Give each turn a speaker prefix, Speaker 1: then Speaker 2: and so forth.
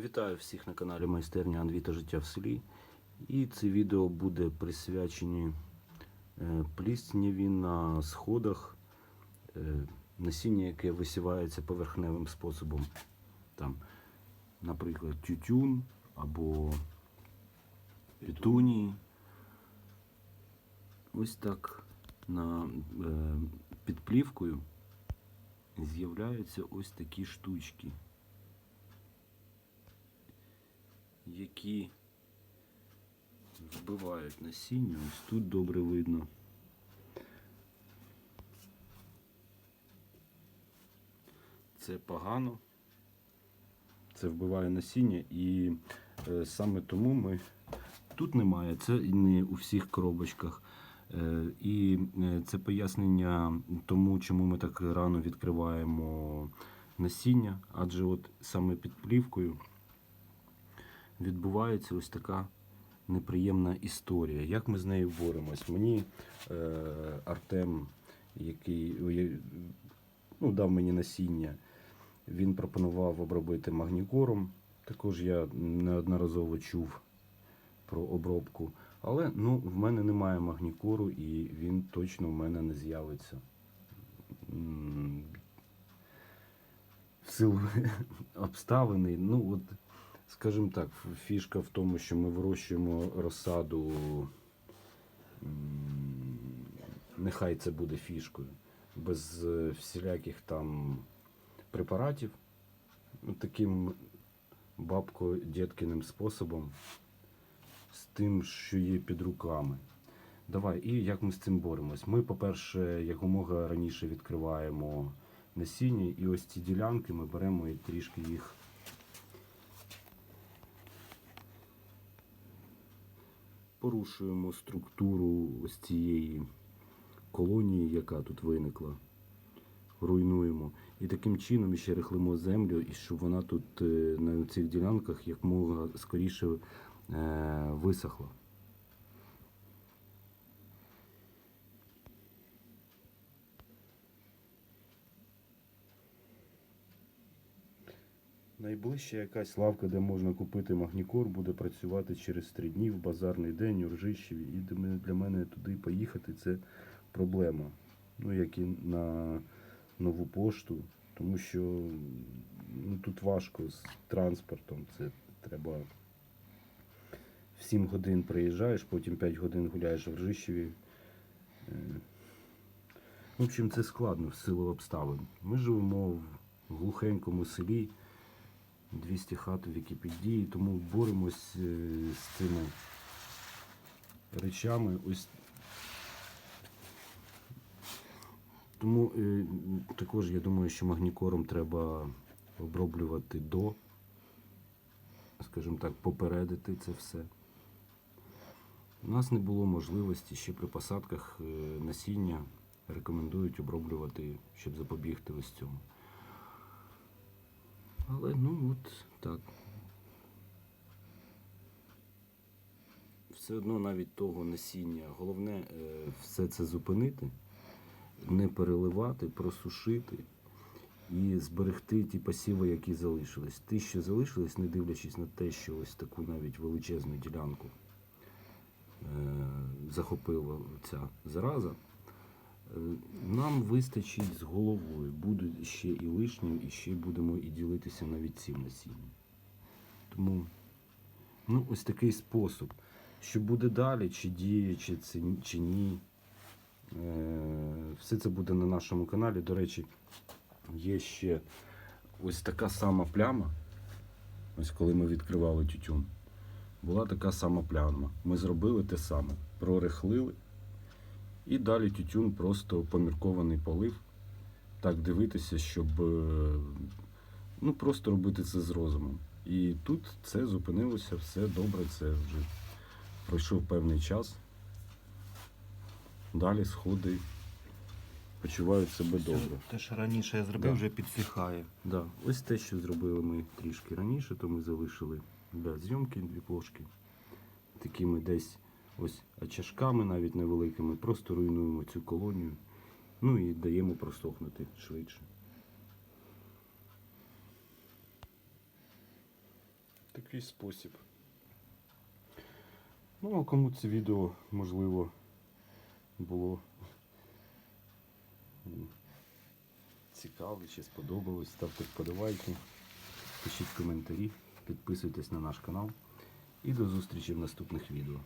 Speaker 1: Вітаю всіх на каналі Майстерня Анві та життя в селі. І це відео буде присвячені е, плісняві на сходах, е, насіння, яке висівається поверхневим способом. Там, наприклад, тютюн або петунії. Ось так на, е, під плівкою з'являються ось такі штучки. Які вбивають насіння. Ось тут добре видно. Це погано. Це вбиває насіння і е, саме тому ми тут немає, це не у всіх коробочках. Е, і е, це пояснення тому, чому ми так рано відкриваємо насіння, адже от саме під плівкою відбувається ось така неприємна історія. Як ми з нею боремось? Мені е, Артем, який ну, дав мені насіння, він пропонував обробити магнікором. Також я неодноразово чув про обробку. Але ну, в мене немає магнікору і він точно в мене не з'явиться. В силу обставини, ну от Скажімо так, фішка в тому, що ми вирощуємо розсаду, нехай це буде фішкою, без е, всіляких там препаратів, таким бабко-дєткиним способом, з тим, що є під руками. Давай, і як ми з цим боремось? Ми, по-перше, якомога раніше відкриваємо насіння, і ось ці ділянки ми беремо і трішки їх. Порушуємо структуру ось цієї колонії, яка тут виникла. Руйнуємо. І таким чином ще рихлимо землю, і щоб вона тут е, на цих ділянках якмога скоріше е, висохла. Найближча якась лавка, де можна купити магнікор, буде працювати через три дні в базарний день у Ржищеві. І для мене- туди поїхати це проблема. Ну, як і на нову пошту, тому що ну, тут важко з транспортом. Це треба в 7 годин приїжджаєш, потім 5 годин гуляєш в Ржищеві. Е, В общем, це складно в силу обставин. Ми живемо в глухенькому селі. 200 хат в Вікіпедії, тому боремось е, з цими речами. Ось тому е, також я думаю, що магнікором треба оброблювати до, скажімо так, попередити це все. У нас не було можливості ще при посадках е, насіння рекомендують оброблювати, щоб запобігти ось цьому. Але ну от так. Все одно навіть того насіння. Головне е, все це зупинити, не переливати, просушити і зберегти ті пасіви, які залишились. Ті, що залишились, не дивлячись на те, що ось таку навіть величезну ділянку е, захопила ця зараза. Нам вистачить з головою. Буде ще і лишнім, і ще будемо і ділитися навіть цим насінням. Тому ну, ось такий спосіб. Що буде далі, чи діє, чи, чи ні. Е, Все це буде на нашому каналі. До речі, є ще ось така сама пляма. Ось коли ми відкривали тютюн. Була така сама пляма. Ми зробили те саме. Прорихлили. І далі тютюн просто поміркований полив. Так дивитися, щоб е, ну, просто робити це з розумом. І тут це зупинилося, все добре, це вже пройшов певний час. Далі сходи почувають себе добре.
Speaker 2: Те, що раніше я зробив,
Speaker 1: Да.
Speaker 2: вже підсихає.
Speaker 1: Да. Ось те, що зробили ми трішки раніше, то ми залишили для зйомки дві плошки. Такими десь ось очашками навіть невеликими, просто руйнуємо цю колонію. Ну і даємо просохнути швидше. такий спосіб. Ну, а кому це відео можливо було цікаве чи сподобалось, ставте вподобайки, пишіть коментарі, підписуйтесь на наш канал і до зустрічі в наступних відео.